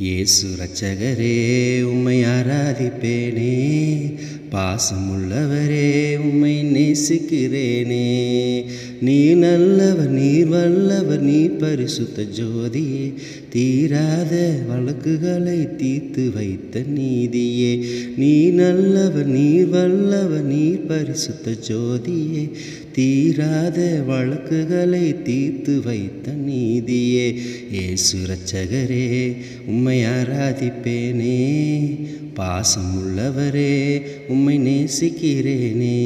இயேசு ரச்சகரே உம்மை ஆராதிப்பேனே. பாசமுள்ளவரே உம்மை நேசிக்கிறேனே. நீ நல்லவர் நீர் வல்லவர் நீ பரிசுத்த ஜோதியே. தீராத வழக்குகளை தீர்த்து வைத்த நீதியே. நீ நல்லவர் நீர் வல்லவர் நீ பரிசுத்த ஜோதியே. தீராத வழக்குகளை தீர்த்து வைத்த நீதியே. ஏசு ரட்சகரே உம்மை ஆராதிப்பேனே. பாசமுள்ளவரே உம்மை நேசிக்கிறேனே.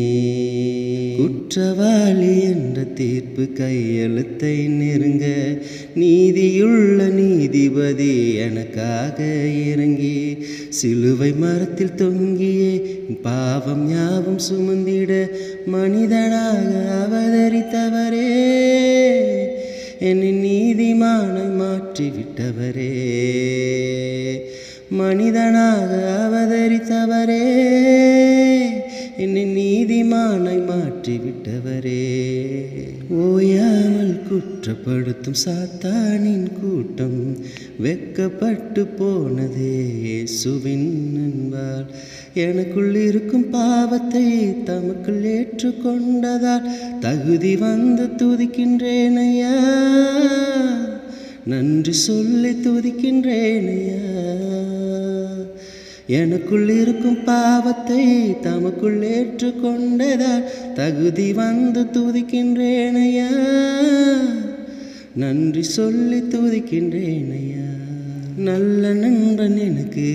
குற்றவாளி என்ற தீர்ப்பு கையெழுத்தை நெருங்க நீதியுள்ள நீதிபதி எனக்காக இறங்கி சிலுவை மரத்தில் தொங்கியே பாவம் ஞாபம் சுமந்திட மனிதனாக அவதரித்தவரே. என்னை நீதிமானை மாற்றிவிட்டவரே. மனிதனாக அவதரித்தவரே. என்னை நீதிமானை மாற்றிவிட்டவரே. ஓயாமல் குற்றப்படுத்தும் சாத்தானின் கூட்டம் வெக்கப்பட்டு போனதே சுவின் அன்பால். எனக்குள் இருக்கும் பாவத்தை தமக்குள் ஏற்றுக்கொண்டதால் தகுதி வந்து துதிக்கின்றேன் ஐயா. நன்றி சொல்லி துதிக்கின்றேன் ஐயா. எனக்குள் இருக்கும் பாவத்தை தமக்குள் ஏற்றுக்கொண்டதால் தகுதி வந்து துதிக்கின்றேனையா? நன்றி சொல்லி துதிக்கின்றேனையா? நல்ல நண்பன் எனக்கு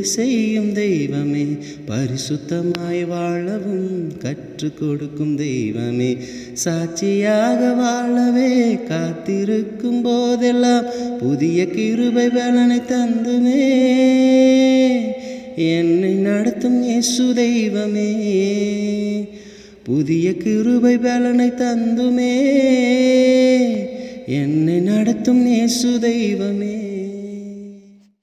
உதவி செய்யும் தெய்வமே. பரிசுத்தமாய் வாழவும் கற்றுக் கொடுக்கும் தெய்வமே. சாட்சியாக வாழவே காத்திருக்கும் போதெல்லாம் புதிய கிருபை பலனை தந்துமே. என்னை நடத்தும் இயேசு தெய்வமே. புதிய கிருபை பலனை தந்துமே. என்னை நடத்தும் இயேசு தெய்வமே.